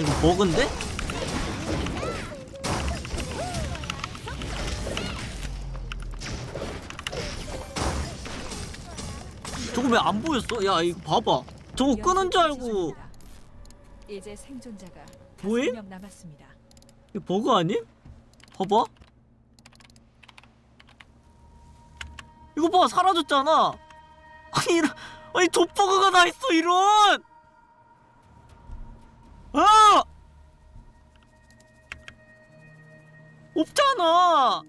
아 이거 버그인데? 저거 왜 안 보였어? 야 이거 봐봐 저거 끄는 줄 알고 이제 생존자가 뭐해? 5명 남았습니다. 이거 버그 아님? 봐봐 이거 봐 사라졌잖아 아니 이런 아니 돋버그가 나 있어 이런 아 없잖아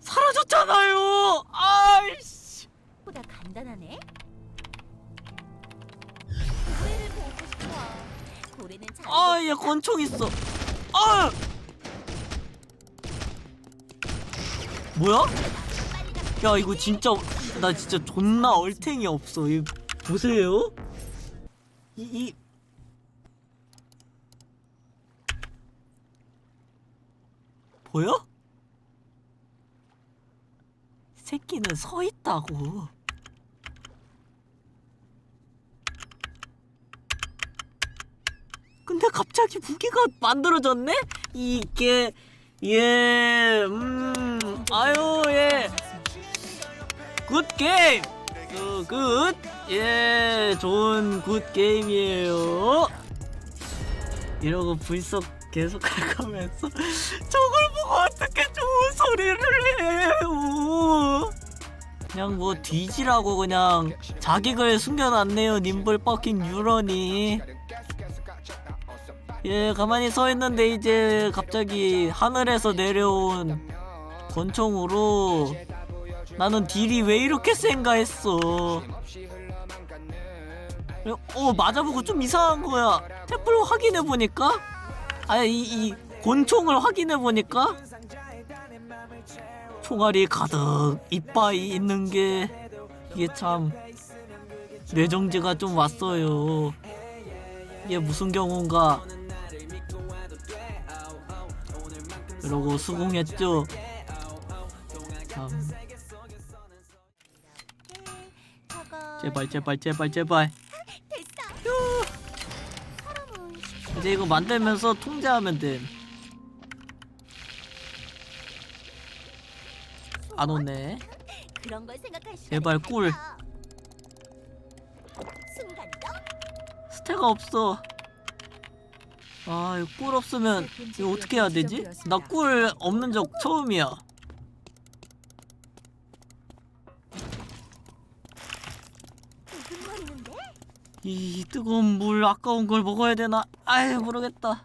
사라졌잖아요 아이씨 보다 간단하네. 고래를 보고 싶어. 고래는 잘. 아 얘 권총 있어 아 뭐야? 야 이거 진짜 나 진짜 존나 얼탱이 없어 이 보세요 이, 이 보여? 새끼는 서 있다고 근데 갑자기 무기가 만들어졌네? 이게 예, 음, 아유, 예, 굿 게임, 그, 굿, 예, 좋은 굿 게임이에요. 이러고 불석 계속 할 거면서 저걸 보고 어떻게 좋은 소리를 해요? 그냥 뭐 뒤지라고 그냥 자객을 숨겨놨네요, 님블 뻑킹 유런이. 예, 가만히 서 있는데 이제 갑자기 하늘에서 내려온 권총으로 나는 딜이 왜 이렇게 센가 했어. 어, 맞아보고 좀 이상한 거야. 탭을 확인해 보니까, 아니 이, 이 권총을 확인해 보니까 총알이 가득 이빠이 있는 게 이게 참 뇌정지가 좀 왔어요. 이게 무슨 경우인가? 그러고 수긍했죠. 참. 제발 제발 제발 제발. 이제 이거 만들면서 통제하면 돼. 안 오네. 그런 걸 생각할 시간. 제발 꿀. 순간 스태가 없어. 아, 이거 꿀 없으면 이거 어떻게 해야 되지? 나 꿀 없는 적 처음이야. 두근거리는데? 이 뜨거운 물 아까운 걸 먹어야 되나? 아유 모르겠다.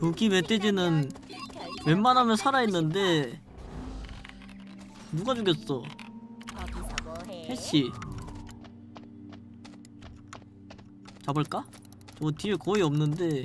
여기 멧돼지는 웬만하면 살아있는데 누가 죽였어? 해씨 잡을까? 저 뒤에 거의 없는데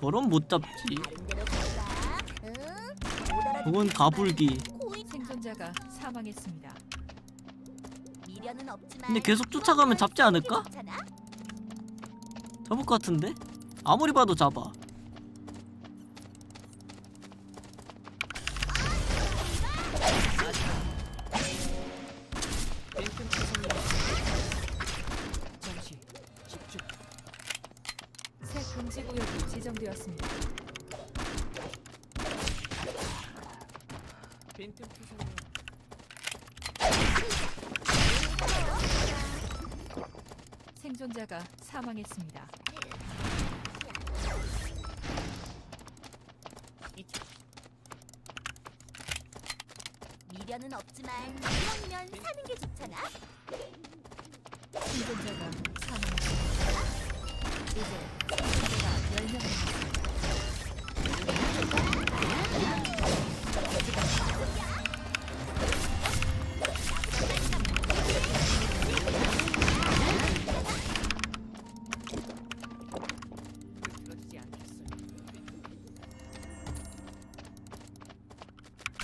저런 못 잡지 그건 가불기 생존자가 사망했습니다. 미련은 없지만 근데 계속 쫓아가면 잡지 않을까? 좋잖아? 잡을 것 같은데? 아무리 봐도 잡아 지정되었습니다. 생존자가 사망했습니다. 미련은 없지만 이왕이면 사는 게 좋잖아. 생존자가 사망했습니다.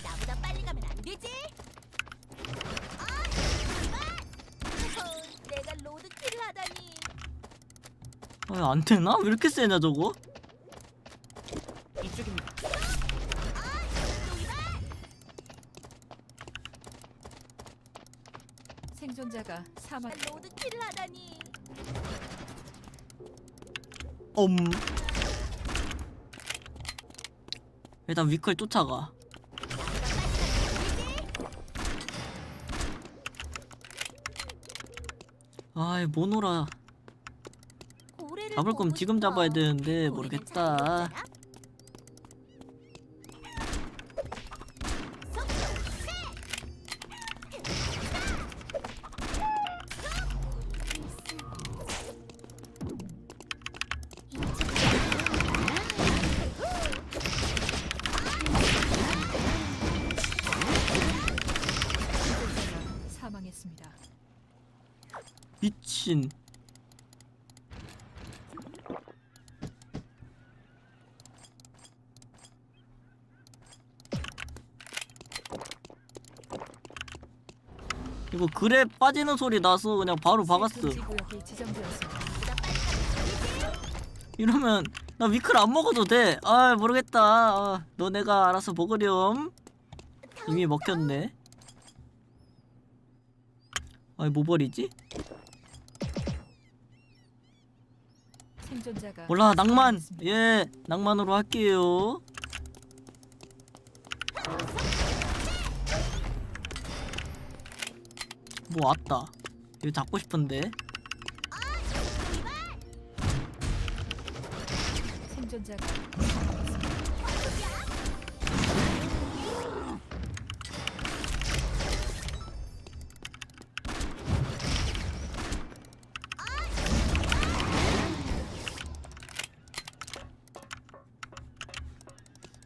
나보다 빨리 가면 안 되지? 아, 안 되나? 왜 이렇게 세냐 저거? 이쪽입니다. 생존자가 사망. 로드 킬을 하다니. 엄. 일단 위클 쫓아가. 아이 모노라 고래를 잡을 거면 지금. 잡아야 되는데 모르겠다. 사망했습니다. 미친. 이거 글에 빠지는 소리 나서 그냥 바로 박았어. 이러면 나 위클 안 먹어도 돼. 아 모르겠다. 아, 너네가 알아서 먹으렴. 이미 먹혔네. 아이 뭐 버리지? 몰라 낭만. 예 낭만으로 할게요. 뭐 왔다. 이거 잡고 싶은데. 생존자가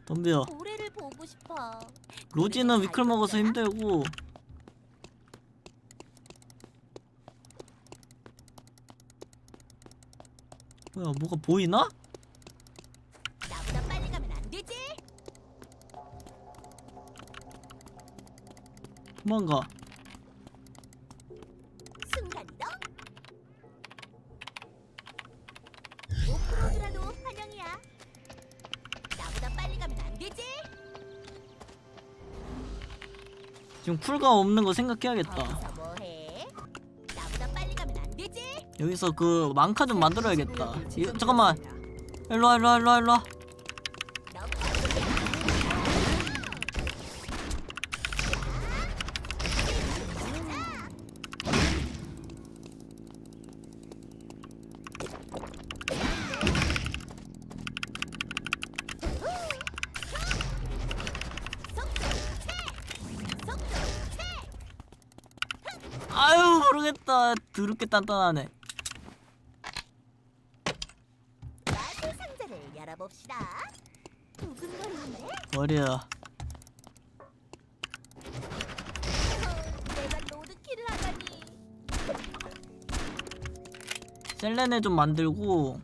덤벼. 고래를 보고 싶어. 로지는 위클 먹어서 힘들고 뭐야 뭐가 보이나? 나보다 빨리 가면 안 되지? 도망가 순간 이동. 오프로드라도 환영이야. 나보다 빨리 가면 안 되지? 지금 쿨가 없는 거 생각해야겠다 여기서 그 망카 좀 만들어야겠다. 이거, 잠깐만. 일로와 일로와 일로와 일로와. 드럽게 단단하네 마술 상자를 열어봅시다. 두근거리는데? 버려 내가. 셀레네 좀 만들고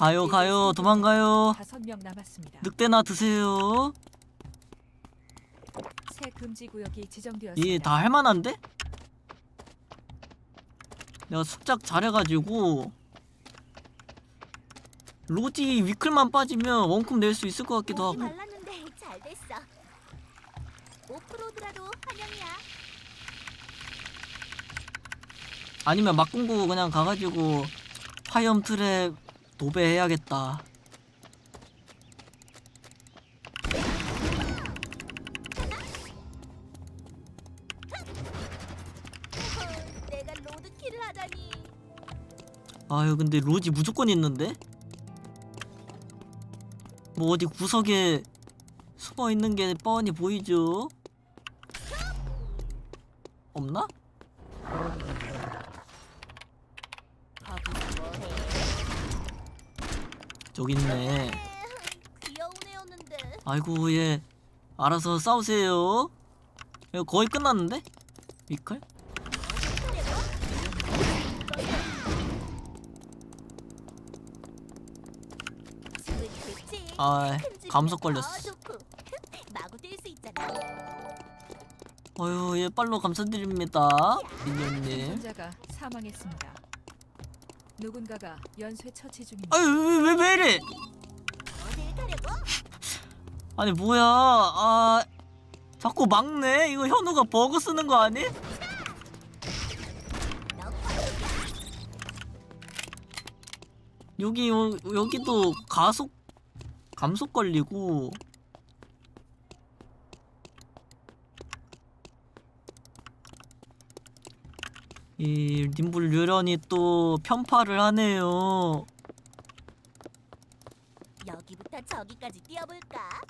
가요 가요 도망가요 다섯 명 남았습니다. 늑대나 드세요 새 금지 구역이 지정되었습니다. 이게 다 할만한데? 내가 숙작 잘해가지고 로지 위클만 빠지면 원컵 낼수 있을 것 같기도 목이 하고 말랐는데 잘 됐어. 오프로드라도 환영이야. 아니면 막공구 그냥 가가지고 화염 트랩 도배해야겠다 내가 로드킬을 하다니. 아유 근데 로지 무조건 있는데? 뭐 어디 구석에 숨어 있는 게 뻔히 보이죠? 없나? 거기서 뭐해? 저기 있네 귀여운 애였는데. 아이고 얘 알아서 싸우세요 이거 거의 끝났는데? 위클? 아 감속 걸렸어 마구 뛸수 있잖아. 어휴 예 빨로 감사드립니다 생존자가 사망했습니다. 누군가가 연쇄 처치 중입니다. 아유 왜, 왜, 왜 이래? 아니 뭐야 아 자꾸 막네 이거 현우가 버그 쓰는 거 아니? 너 여기 여, 여기도 가속 감속 걸리고 이 님불 유련이 또 편파를 하네요 여기부터 저기까지 뛰어볼까?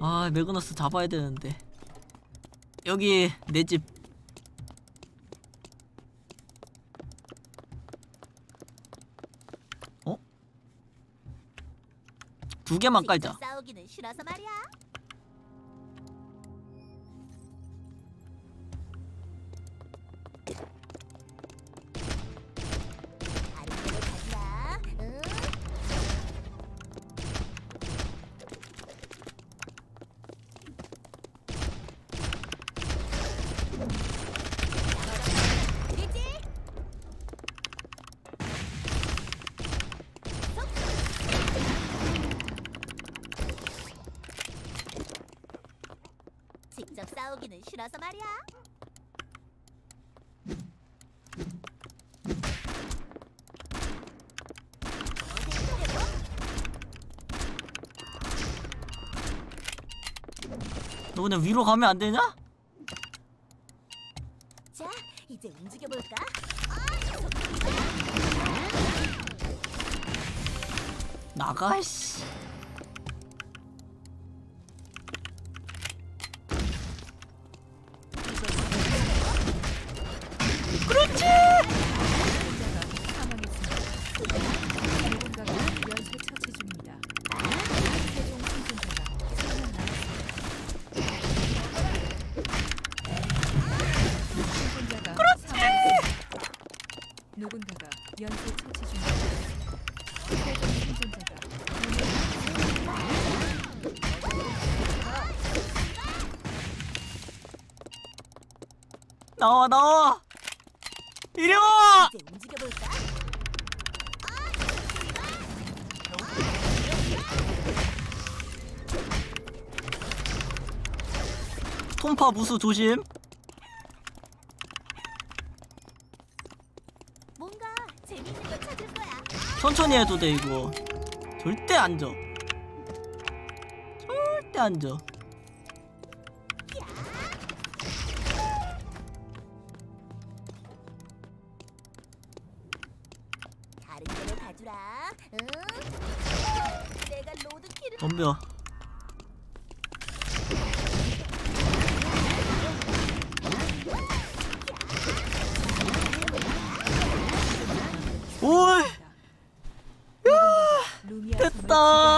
아 매그너스 잡아야 되는데 여기 내 집 어? 두 개만 깔자 싸우기는 싫어서 말이야. 직접 싸우기는 싫어서 말이야. 너 그냥 위로 가면 안 되냐? 자, 이제 움직여 볼까? 나가 씨 나와 나와 이리 와 이제 움직여 볼까? 톰파 무수 조심 뭔가 재밌는 거 찾을 거야. 천천히 해도 돼 이거 절대 안 져. 절대 안 져. 데로 가주라. 응? 내가 로드킬을 덤벼. 오이 루미아 됐다.